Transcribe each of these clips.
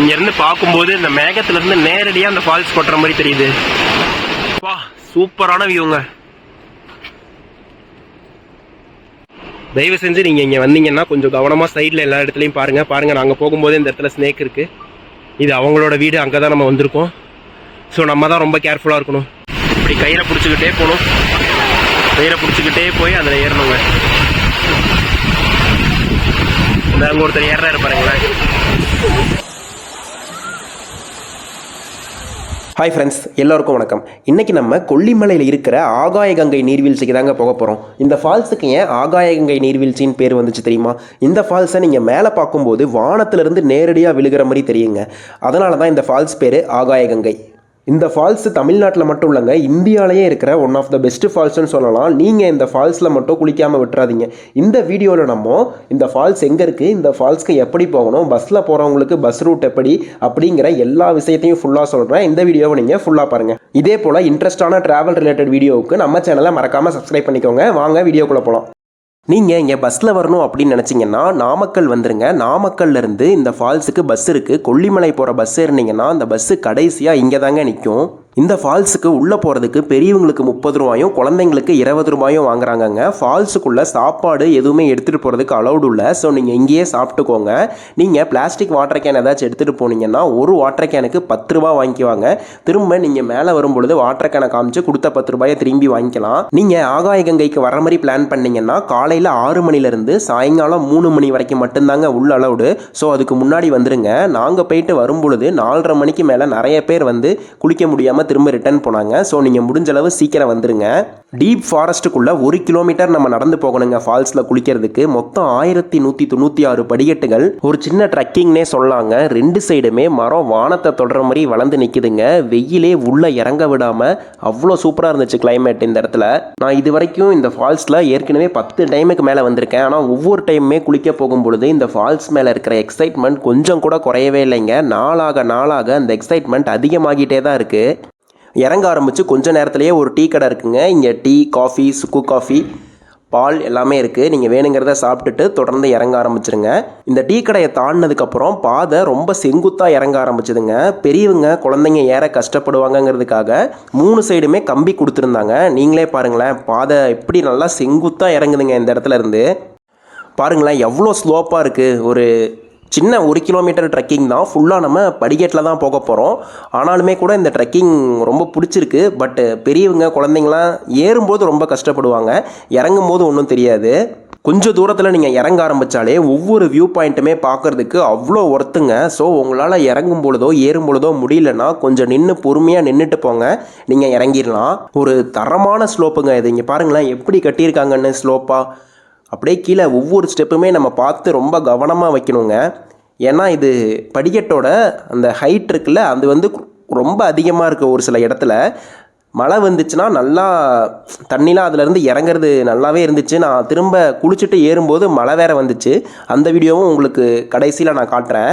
இங்க இருந்து பார்க்கும்போது இந்த மேகத்துல இருந்து நேரடியா அந்த ஃபால்ஸ் கொட்டுற மாதிரி தெரியுது. வா சூப்பரான வியூங்க தயவு செஞ்சு நீங்க இங்க வந்தீங்கன்னா கொஞ்சம் கவனமா சைடில் எல்லா இடத்துலயும் பாருங்க. பாருங்க நாங்க போகும்போது இந்த இடத்துல ஸ்னேக் இருக்கு. இது அவங்களோட வீடு அங்கதான் நம்ம வந்திருக்கோம். ஸோ நம்ம தான் ரொம்ப கேர்ஃபுல்லா இருக்கணும். இப்படி கயிறை பிடிச்சிக்கிட்டே போகணும். கயிறை பிடிச்சிக்கிட்டே போய் அதில் ஏறணுங்க. இந்த அங்கே ஒருத்தர் ஏறாரு பாருங்களேன். ஹாய் ஃப்ரெண்ட்ஸ் எல்லோருக்கும் வணக்கம். இன்றைக்கி நம்ம கொல்லிமலையில் இருக்கிற ஆகாய கங்கை நீர்வீழ்ச்சிக்கு தாங்க போக போகிறோம் இந்த ஃபால்ஸுக்கு ஏன் ஆகாய கங்கை நீர்வீழ்ச்சின்னு பேர் வந்துச்சு தெரியுமா? இந்த ஃபால்ஸை நீங்கள் மேலே பார்க்கும்போது வானத்திலிருந்து நேரடியாக விழுகிற மாதிரி தெரியுங்க. அதனால தான் இந்த ஃபால்ஸ் பேர் ஆகாய கங்கை. இந்த ஃபால்ஸ் தமிழ்நாட்டில் மட்டும் இல்லைங்க இந்தியாவிலேயே இருக்கிற ஒன் ஆஃப் த பெஸ்ட் ஃபால்ஸ்னு சொல்லலாம். நீங்கள் இந்த ஃபால்ஸில் மட்டும் குளிக்காமல் விட்டுறாதீங்க. இந்த வீடியோவில் நம்ம இந்த ஃபால்ஸ் எங்கே இருக்குது இந்த ஃபால்ஸ்க்கு எப்படி போகணும் பஸ்ஸில் போகிறவங்களுக்கு பஸ் ரூட் எப்படி அப்படிங்கிற எல்லா விஷயத்தையும் ஃபுல்லாக சொல்கிறேன் இந்த வீடியோவை நீங்கள் ஃபுல்லாக பாருங்கள் இதே போல் இன்ட்ரெஸ்டான ட்ராவல் ரிலேட்டட் வீடியோவுக்கு நம்ம சேனலை மறக்காமல் சப்ஸ்கிரைப் பண்ணிக்கோங்க. வாங்க வீடியோக்குள்ளே போகலாம் நீங்கள் இங்கே பஸ்ஸில் வரணும் அப்படின்னு நினச்சிங்கன்னா நாமக்கல் வந்துருங்க. நாமக்கல்ல இருந்து இந்த ஃபால்ஸுக்கு பஸ் இருக்குது கொல்லிமலை போகிற பஸ் ஏறினீங்கன்னா அந்த பஸ்ஸு கடைசியாக இங்கே தாங்க நிற்கும் இந்த ஃபால்ஸுக்கு உள்ளே போகிறதுக்கு பெரியவங்களுக்கு முப்பது ரூபாயும் குழந்தைங்களுக்கு இருபது ரூபாயும் வாங்குறாங்கங்க. ஃபால்ஸுக்குள்ளே சாப்பாடு எதுவுமே எடுத்துகிட்டு போகிறதுக்கு அலௌடு இல்லை ஸோ நீங்கள் இங்கேயே சாப்பிட்டுக்கோங்க. நீங்கள் பிளாஸ்டிக் வாட்டர் கேன் ஏதாச்சும் எடுத்துகிட்டு போனீங்கன்னா ஒரு வாட்டர் கேனுக்கு பத்து ரூபா வாங்கிக்குவாங்க. திரும்ப நீங்கள் மேலே வரும்பொழுது வாட்டர் கேனை காமிச்சு கொடுத்த பத்து ரூபாயை திரும்பி வாங்கிக்கலாம். நீங்கள் ஆகாய கங்கைக்கு வர மாதிரி பிளான் பண்ணீங்கன்னா காலையில் ஆறு மணிலேருந்து சாயங்காலம் மூணு மணி வரைக்கும் மட்டும்தாங்க உள்ள அலௌடு ஸோ அதுக்கு முன்னாடி வந்துடுங்க நாங்கள் போயிட்டு வரும்பொழுது நாலரை மணிக்கு மேலே நிறைய பேர் வந்து குளிக்க முடியாமல் திரும்ப ரிட்டர்ன் போனாங்க. ஸோ நீங்கள் முடிஞ்ச அளவு சீக்கிரம் வந்துருங்க. டீப் ஃபாரஸ்ட்டுக்குள்ளே ஒரு கிலோமீட்டர் நம்ம நடந்து போகணுங்க ஃபால்ஸில் குளிக்கிறதுக்கு. மொத்தம் ஆயிரத்தி நூற்றி தொண்ணூற்றி ஆறு படிக்கட்டுகள். ஒரு சின்ன ட்ரக்கிங்னே சொல்லாங்க. ரெண்டு சைடுமே மரம் வானத்தை தொடர மாதிரி வளர்ந்து நிற்குதுங்க வெயிலே உள்ளே இறங்க விடாமல் அவ்வளோ சூப்பராக இருந்துச்சு கிளைமேட் இந்த இடத்துல. நான் இது வரைக்கும் இந்த ஃபால்ஸில் ஏற்கனவே பத்து டைமுக்கு மேலே வந்திருக்கேன். ஆனால் ஒவ்வொரு டைமுமே குளிக்க போகும் பொழுது இந்த ஃபால்ஸ் மேலே இருக்கிற எக்ஸைட்மெண்ட் கொஞ்சம் கூட குறையவே இல்லைங்க. நாளாக நாளாக அந்த எக்ஸைட்மெண்ட் அதிகமாகிட்டே தான் இருக்குது இறங்க ஆரம்பித்து கொஞ்சம் நேரத்துலேயே ஒரு டீ கடை இருக்குங்க. இங்கே டீ காஃபி சுக்கு காஃபி பால் எல்லாமே இருக்குது நீங்கள் வேணுங்கிறத சாப்பிட்டுட்டு தொடர்ந்து இறங்க ஆரம்பிச்சிருங்க. இந்த டீ கடையை தாண்டினதுக்கப்புறம் பாதை ரொம்ப செங்குத்தாக இறங்க ஆரம்பிச்சதுங்க. பெரியவங்க குழந்தைங்க ஏற கஷ்டப்படுவாங்கங்கிறதுக்காக மூணு சைடுமே கம்பி கொடுத்துருந்தாங்க. நீங்களே பாருங்களேன் பாதை எப்படி நல்லா செங்குத்தாக இறங்குதுங்க இந்த இடத்துல இருந்து. பாருங்களேன் எவ்வளோ ஸ்லோப்பாக இருக்குது ஒரு சின்ன ஒரு கிலோமீட்டர் ட்ரெக்கிங் தான். ஃபுல்லாக நம்ம படிக்கட்டில் தான் போக போகிறோம் ஆனாலுமே கூட இந்த ட்ரெக்கிங் ரொம்ப பிடிச்சிருக்கு. பட்டு பெரியவங்க குழந்தைங்களாம் ஏறும்போது ரொம்ப கஷ்டப்படுவாங்க. இறங்கும் போது ஒன்றும் தெரியாது. கொஞ்சம் தூரத்தில் நீங்கள் இறங்க ஆரம்பித்தாலே ஒவ்வொரு வியூ பாயிண்ட்டுமே பார்க்குறதுக்கு அவ்வளோ ஒர்த்துங்க ஸோ உங்களால் இறங்கும் பொழுதோ ஏறும் பொழுதோ முடியலன்னா கொஞ்சம் நின்று பொறுமையாக நின்றுட்டு போங்க. நீங்கள் இறங்கிடலாம். ஒரு தரமான ஸ்லோப்புங்க இது. இங்கே பாருங்களேன் எப்படி கட்டியிருக்காங்கன்னு ஸ்லோப்பாக அப்படியே கீழே ஒவ்வொரு ஸ்டெப்புமே நம்ம பார்த்து ரொம்ப கவனமாக வைக்கணுங்க. ஏன்னா இது படிக்கட்டோட அந்த ஹைட் இருக்குல்ல அது வந்து ரொம்ப அதிகமாக இருக்குது ஒரு சில இடத்துல. மழை வந்துச்சுன்னா நல்லா தண்ணிலாம் அதுலேருந்து இறங்குறது நல்லாவே இருந்துச்சு. நான் திரும்ப குளிச்சுட்டு ஏறும்போது மழை வேற வந்துச்சு. அந்த வீடியோவும் உங்களுக்கு கடைசியில் நான் காட்டுறேன்.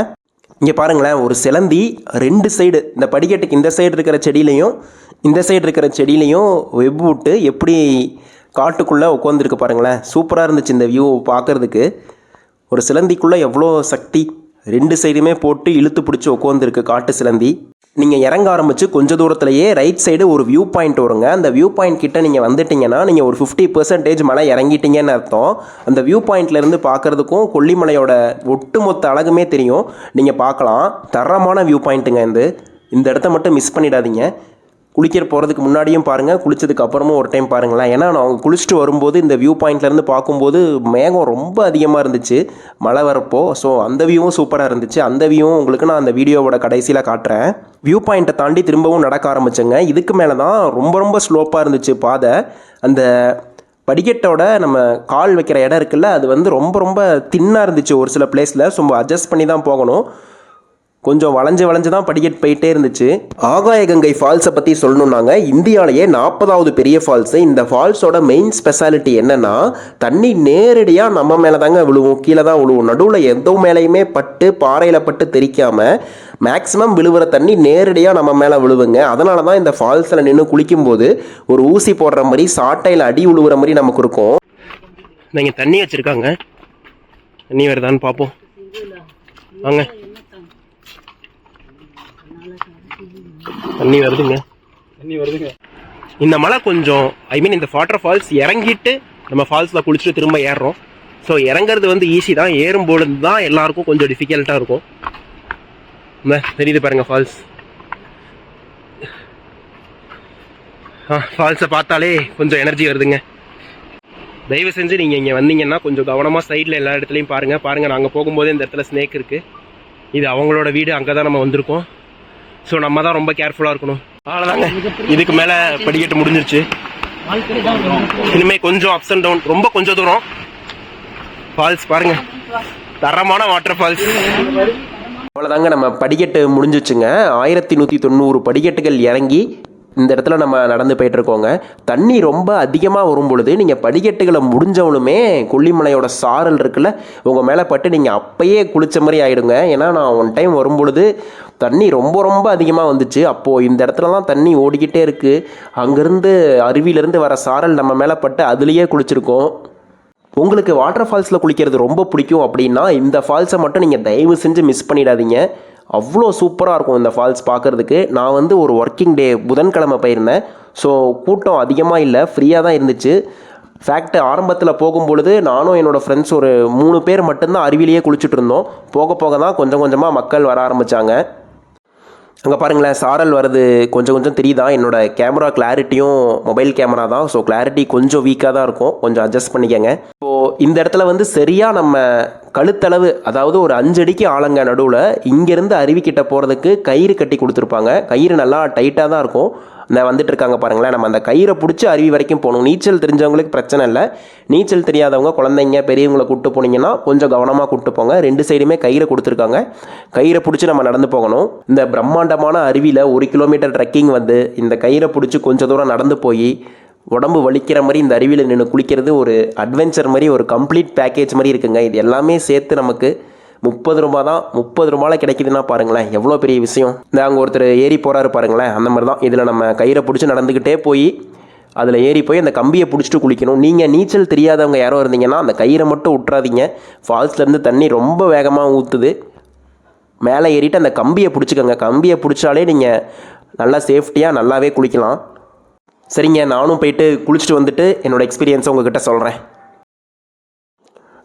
இங்கே பாருங்களேன் ஒரு சிலந்தி ரெண்டு சைடு இந்த படிக்கட்டுக்கு இந்த சைடு இருக்கிற செடியிலையும் இந்த சைடு இருக்கிற செடியிலையும் வெப் விட்டு எப்படி காட்டுக்குள்ளே உட்காந்துருக்கு பாருங்களேன். சூப்பராக இருந்துச்சு இந்த வியூ பார்க்குறதுக்கு. ஒரு சிலந்திக்குள்ளே எவ்வளோ சக்தி? ரெண்டு சைடுமே போட்டு இழுத்து பிடிச்சி உட்காந்துருக்கு காட்டு சிலந்தி. நீங்கள் இறங்க ஆரம்பித்து கொஞ்சம் தூரத்துலையே ரைட் சைடு ஒரு வியூ பாயிண்ட் வருங்க. அந்த வியூ பாயிண்ட் கிட்ட நீங்கள் வந்துட்டிங்கன்னா நீங்கள் ஒரு ஃபிஃப்டி பர்சன்டேஜ் மலை இறங்கிட்டீங்கன்னு அர்த்தம். அந்த வியூ பாயிண்ட்லேருந்து பார்க்குறதுக்கும் கொல்லிமலையோட ஒட்டுமொத்த அழகுமே தெரியும். நீங்கள் பார்க்கலாம். தரமான வியூ பாயிண்ட்டுங்க இந்த இந்த இடத்த மட்டும் மிஸ் பண்ணிடாதீங்க. குளிக்கிற போகிறதுக்கு முன்னாடியும் பாருங்கள் குளித்ததுக்கு அப்புறமும் ஒரு டைம் பாருங்களேன். ஏன்னா நான் அவங்க குளிச்சுட்டு வரும்போது இந்த வியூ பாயிண்ட்லேருந்து பார்க்கும்போது மேகம் ரொம்ப அதிகமாக இருந்துச்சு. மழை வரப்போ ஸோ அந்த வியூவும் சூப்பராக இருந்துச்சு. அந்த வியூவும் உங்களுக்கு நான் அந்த வீடியோவோட கடைசியில் காட்டுறேன். வியூ பாயிண்ட்டை தாண்டி திரும்பவும் நடக்க ஆரம்பிச்சேங்க. இதுக்கு மேலே தான் ரொம்ப ரொம்ப ஸ்லோப்பாக இருந்துச்சு பாதை. அந்த படிக்கட்டோட நம்ம கால் வைக்கிற இடம் இருக்குல்ல அது வந்து ரொம்ப ரொம்ப தின்னாக இருந்துச்சு ஒரு சில பிளேஸில் ஸோ அட்ஜஸ்ட் பண்ணி தான் போகணும். கொஞ்சம் வளைஞ்சு வளைஞ்சு தான் படிக்கட்டு போயிட்டே இருந்துச்சு. ஆகாய கங்கை ஃபால்ஸை பற்றி சொல்லணுன்னாங்க இந்தியாவிலேயே நாற்பதாவது பெரிய ஃபால்ஸு. இந்த ஃபால்ஸோட மெயின் ஸ்பெஷாலிட்டி என்னன்னா தண்ணி நேரடியாக நம்ம மேலே தாங்க விழுவும். கீழே தான் விழுவும். நடுவில் எந்த மேலேயுமே பட்டு பாறையில் பட்டு தெரிக்காமல் மேக்ஸிமம் விழுவுற தண்ணி நேரடியாக நம்ம மேலே விழுவுங்க. அதனால தான் இந்த ஃபால்ஸில் நின்று குளிக்கும்போது ஒரு ஊசி போடுற மாதிரி சாட்டையில் அடி விழுவுற மாதிரி நமக்கு இருக்கும். நீங்கள் தண்ணி வச்சுருக்காங்க. தண்ணி வருதான்னு பார்ப்போம் வாங்க. தண்ணி வருதுங்க. தண்ணி வருதுங்க. இந்த மலை கொஞ்சம் ஐ மீன் இந்த வாட்டர் ஃபால்ஸ் இறங்கிட்டு நம்ம ஃபால்ஸில் குளிச்சுட்டு திரும்ப ஏறுறோம். ஸோ இறங்குறது வந்து ஈஸி தான். ஏறும்பொழுது தான் எல்லாருக்கும் கொஞ்சம் டிஃபிகல்ட்டாக இருக்கும். தெரியுது பாருங்க ஃபால்ஸ் ஆ ஃபால்ஸை பார்த்தாலே கொஞ்சம் எனர்ஜி வருதுங்க. தயவு செஞ்சு நீங்கள் இங்கே வந்தீங்கன்னா கொஞ்சம் கவனமாக சைடில் எல்லா இடத்துலையும் பாருங்கள் பாருங்கள் நாங்கள் போகும்போதே இந்த இடத்துல ஸ்னேக் இருக்குது இது அவங்களோட வீடு அங்கே தான் நம்ம வந்திருக்கோம். ஸோ நம்ம தான் ரொம்ப கேர்ஃபுல்லாக இருக்கணும். அவ்வளோதாங்க இதுக்கு மேலே படிக்கட்டு முடிஞ்சிருச்சு. இனிமேல் கொஞ்சம் அப்ஸ் அண்ட் டவுன் ரொம்ப கொஞ்சம் தூரம். ஃபால்ஸ் பாருங்க. தரமான வாட்டர் ஃபால்ஸ் அவ்வளோதாங்க நம்ம படிக்கட்டு முடிஞ்சிச்சுங்க ஆயிரத்தி நூற்றி தொண்ணூறு படிக்கட்டுகள் இறங்கி இந்த இடத்துல நம்ம நடந்து போயிட்டுருக்கோங்க. தண்ணி ரொம்ப அதிகமாக வரும் பொழுது நீங்கள் படிக்கட்டுகளை முடிஞ்சவனுமே கொல்லிமலையோட சாரல் இருக்குல்ல உங்கள் மேலே பட்டு நீங்கள் அப்பயே குளித்த மாதிரி ஆகிடுங்க ஏன்னா நான் ஒன் டைம் வரும் பொழுது தண்ணி ரொம்ப ரொம்ப அதிகமாக வந்துச்சு. அப்போது இந்த இடத்துல தான் தண்ணி ஓடிக்கிட்டே இருக்குது அங்கேருந்து அருவியிலேருந்து வர சாரல் நம்ம மேலே பட்டு அதுலேயே குளிச்சிருக்கோம். உங்களுக்கு வாட்டர் ஃபால்ஸில் குளிக்கிறது ரொம்ப பிடிக்கும் அப்படின்னா இந்த ஃபால்ஸை மட்டும் நீங்கள் தயவு செஞ்சு மிஸ் பண்ணிடாதீங்க. அவ்வளோ சூப்பராக இருக்கும் இந்த ஃபால்ஸ் பார்க்குறதுக்கு. நான் வந்து ஒரு ஒர்க்கிங் டே புதன்கிழமை போயிருந்தேன். ஸோ கூட்டம் அதிகமாக இல்லை ஃப்ரீயாக தான் இருந்துச்சு. ஃபேக்ட் ஆரம்பத்தில் போகும்பொழுது நானும் என்னோடய ஃப்ரெண்ட்ஸ் ஒரு மூணு பேர் மட்டும்தான் அருவிலேயே குளிச்சுட்டு இருந்தோம். போக போக தான் கொஞ்சம் கொஞ்சமாக மக்கள் வர ஆரம்பித்தாங்க அங்கே பாருங்களேன் சாரல் வருது கொஞ்சம் கொஞ்சம் தெரியுதா? என்னோட கேமரா கிளாரிட்டியும் மொபைல் கேமரா தான். ஸோ கிளாரிட்டி கொஞ்சம் வீக்காக தான் இருக்கும். கொஞ்சம் அட்ஜஸ்ட் பண்ணிக்கங்க. இப்போது இந்த இடத்துல வந்து சரியாக நம்ம கழுத்தளவு அதாவது ஒரு அஞ்சு அடிக்கு ஆழங்க நடுவில் இங்கேருந்து அருவிக்கிட்ட போகிறதுக்கு கயிறு கட்டி கொடுத்துருப்பாங்க. கயிறு நல்லா டைட்டாக தான் இருக்கும். இந்த வந்துட்டு இருக்காங்க பாருங்களேன். நம்ம அந்த கயிறை பிடிச்சி அருவி வரைக்கும் போகணும். நீச்சல் தெரிஞ்சவங்களுக்கு பிரச்சனை இல்லை. நீச்சல் தெரியாதவங்க குழந்தைங்க பெரியவங்களை கூப்பிட்டு போனீங்கன்னா கொஞ்சம் கவனமாக கூப்பிட்டு போங்க. ரெண்டு சைடுமே கயிறை கொடுத்துருக்காங்க. கயிறை பிடிச்சி நம்ம நடந்து போகணும். இந்த பிரம்மாண்டமான அருவியில் ஒரு கிலோமீட்டர் ட்ரெக்கிங் வந்து இந்த கயிறை பிடிச்சி கொஞ்சம் தூரம் நடந்து போய் உடம்பு வலிக்கிற மாதிரி இந்த அருவியில் நின்று குளிக்கிறது ஒரு அட்வென்ச்சர் மாதிரி ஒரு கம்ப்ளீட் பேக்கேஜ் மாதிரி இருக்குங்க. இது எல்லாமே சேர்த்து நமக்கு முப்பது ரூபா தான் முப்பது ரூபாயில் கிடைக்குதுன்னா பாருங்களேன் எவ்வளோ பெரிய விஷயம். இந்த அங்கே ஒருத்தர் ஏறி போகிறாரு பாருங்களேன் அந்த மாதிரி தான் இதில் நம்ம கயிறை பிடிச்சி நடந்துக்கிட்டே போய் அதில் ஏறி போய் அந்த கம்பியை பிடிச்சிட்டு குளிக்கணும். நீங்கள் நீச்சல் தெரியாதவங்க யாரோ இருந்தீங்கன்னா அந்த கயிறை மட்டும் விட்றாதீங்க ஃபால்ஸ்லேருந்து தண்ணி ரொம்ப வேகமாக ஊற்றுது மேலே ஏறிட்டு அந்த கம்பியை பிடிச்சிக்கோங்க. கம்பியை பிடிச்சாலே நீங்கள் நல்லா சேஃப்டியாக நல்லாவே குளிக்கலாம். சரிங்க நானும் போயிட்டு குளிச்சுட்டு வந்துட்டு என்னோடய எக்ஸ்பீரியன்ஸை உங்ககிட்ட சொல்கிறேன்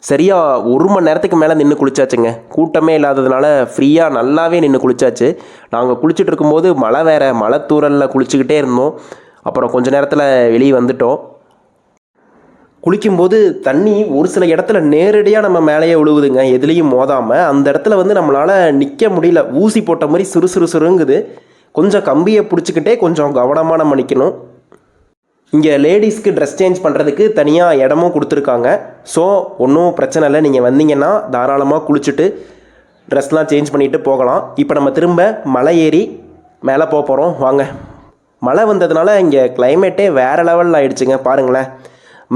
சரியா ஒரு மணி நேரத்துக்கு மேலே நின்று குளிச்சாச்சுங்க. கூட்டமே இல்லாததுனால ஃப்ரீயாக நல்லாவே நின்று குளிச்சாச்சு. நாங்கள் குளிச்சுட்டு இருக்கும்போது மழை வேறு மழை தூரலில் குளிச்சுக்கிட்டே இருந்தோம். அப்புறம் கொஞ்ச நேரத்தில் வெளியே வந்துட்டோம். குளிக்கும்போது தண்ணி ஒரு சில இடத்துல நேரடியாக நம்ம மேலேயே விழுவுதுங்க எதுலேயும் மோதாமல் அந்த இடத்துல வந்து நம்மளால் நிற்க முடியல. ஊசி போட்ட மாதிரி சுறுசுறுசுறுங்குது கொஞ்சம் கம்பியை பிடிச்சிக்கிட்டே கொஞ்சம் கவனமாக நம்ம நிற்கணும் இங்கே லேடிஸ்க்கு ட்ரெஸ் சேஞ்ச் பண்ணுறதுக்கு தனியாக இடமும் கொடுத்துருக்காங்க. ஸோ ஒன்றும் பிரச்சனை இல்லை. நீங்கள் வந்தீங்கன்னா தாராளமாக குளிச்சுட்டு ட்ரெஸ்லாம் சேஞ்ச் பண்ணிவிட்டு போகலாம். இப்போ நம்ம திரும்ப மலை ஏறி மேலே போக போகிறோம் வாங்க. மழை வந்ததுனால இங்கே கிளைமேட்டே வேறு லெவலில் ஆயிடுச்சுங்க. பாருங்களேன்.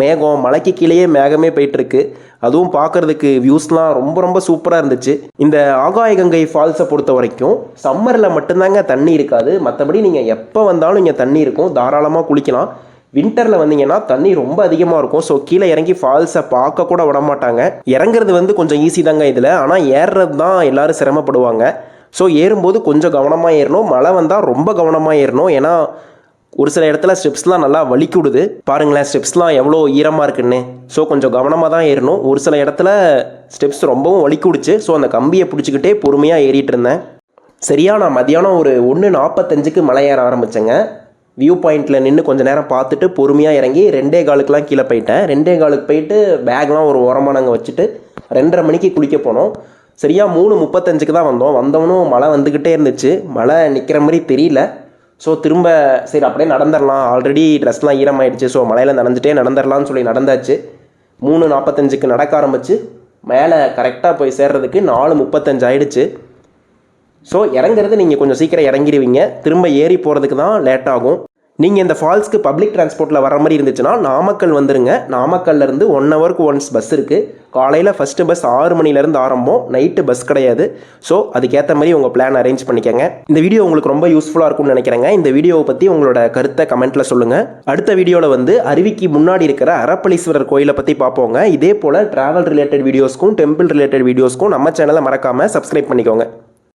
மேகம் மலைக்கு கீழேயே மேகமே போயிட்டுருக்கு. அதுவும் பார்க்குறதுக்கு வியூஸ்லாம் ரொம்ப ரொம்ப சூப்பராக இருந்துச்சு. இந்த ஆகாய கங்கை ஃபால்ஸை பொறுத்த வரைக்கும் சம்மரில் மட்டும்தாங்க தண்ணி இருக்காது. மற்றபடி நீங்கள் எப்போ வந்தாலும் இங்கே தண்ணி இருக்கும். தாராளமாக குளிக்கலாம். வின்டரில் வந்தீங்கன்னா தண்ணி ரொம்ப அதிகமாக இருக்கும். ஸோ கீழே இறங்கி ஃபால்ஸை பார்க்க கூட விட மாட்டாங்க. இறங்குறது வந்து கொஞ்சம் ஈஸி தாங்க இதில். ஆனால் ஏறுறது தான் எல்லாரும் சிரமப்படுவாங்க. ஸோ ஏறும்போது கொஞ்சம் கவனமாக ஏறணும். மழை வந்தால் ரொம்ப கவனமாக ஏறணும். ஏன்னா ஒரு சில இடத்துல ஸ்டெப்ஸ்லாம் நல்லா வலிக்குடுது பாருங்களேன் ஸ்டெப்ஸ்லாம் எவ்வளோ ஈரமாக இருக்குன்னு. ஸோ கொஞ்சம் கவனமாக தான் ஏறணும். ஒரு சில இடத்துல ஸ்டெப்ஸ் ரொம்பவும் வலிக்குடுச்சு ஸோ அந்த கம்பியை பிடிச்சிக்கிட்டே பொறுமையாக ஏறிட்டு இருந்தேன். சரியா நான் மதியானம் ஒரு ஒன்று நாற்பத்தஞ்சுக்கு மலை ஏற ஆரம்பித்தேங்க வியூ பாயிண்ட்டில் நின்று கொஞ்சம் நேரம் பார்த்துட்டு பொறுமையாக இறங்கி ரெண்டே காலுக்குலாம் கீழே போயிட்டேன். ரெண்டே காலுக்கு போயிட்டு பேக்லாம் ஒரு ஓரமாக நாங்கள் வச்சுட்டு ரெண்டரை மணிக்கு குளிக்க போனோம். சரியாக மூணு முப்பத்தஞ்சுக்கு தான் வந்தோம். வந்தவனும் மழை வந்துக்கிட்டே இருந்துச்சு. மழை நிற்கிற மாதிரி தெரியல. ஸோ திரும்ப சரி அப்படியே நடந்துடலாம். ஆல்ரெடி ட்ரெஸ்லாம் ஈரமாயிடுச்சு. ஸோ மழையில் நனைஞ்சிட்டே நடந்துடலாம்னு சொல்லி நடந்தாச்சு. மூணு நாற்பத்தஞ்சுக்கு நடக்க ஆரம்பிச்சு. மேலே கரெக்டாக போய் சேர்றதுக்கு நாலு முப்பத்தஞ்சு ஆயிடுச்சு. ஸோ இறங்குறது நீங்கள் கொஞ்சம் சீக்கிரம் இறங்கிடுவீங்க. திரும்ப ஏறி போகிறதுக்கு தான் லேட் ஆகும். நீங்கள் இந்த ஃபால்ஸ்க்கு பப்ளிக் டிரான்ஸ்போர்ட்டில் வர மாதிரி இருந்துச்சுன்னா நாமக்கல் வந்துருங்க. நாமக்கல்லேருந்து ஒன் ஹவருக்கு ஒன்ஸ் பஸ் இருக்குது காலையில் ஃபஸ்ட்டு பஸ் ஆறு மணிலேருந்து ஆரம்பம். நைட்டு பஸ் கிடையாது. ஸோ அதுக்கேற்ற மாதிரி உங்கள் பிளான் அரேஞ்ச் பண்ணிக்கோங்க. இந்த வீடியோ உங்களுக்கு ரொம்ப யூஸ்ஃபுல்லாக இருக்கும்னு நினைக்கிறேங்க. இந்த வீடியோவை பற்றி உங்களோட கருத்தை கமெண்ட்டில் சொல்லுங்கள் அடுத்த வீடியோவில் வந்து அருவிக்கு முன்னாடி இருக்கிற அரப்பளீஸ்வரர் கோயிலை பற்றி பார்ப்போங்க. இதே போல் ட்ராவல் ரிலேட்டட் வீடியோஸ்க்கும் டெம்பிள் ரிலேட்டட் வீடியோஸ்க்கும் நம்ம சேனலை மறக்காமல் சப்ஸ்கிரைப் பண்ணிக்கோங்க.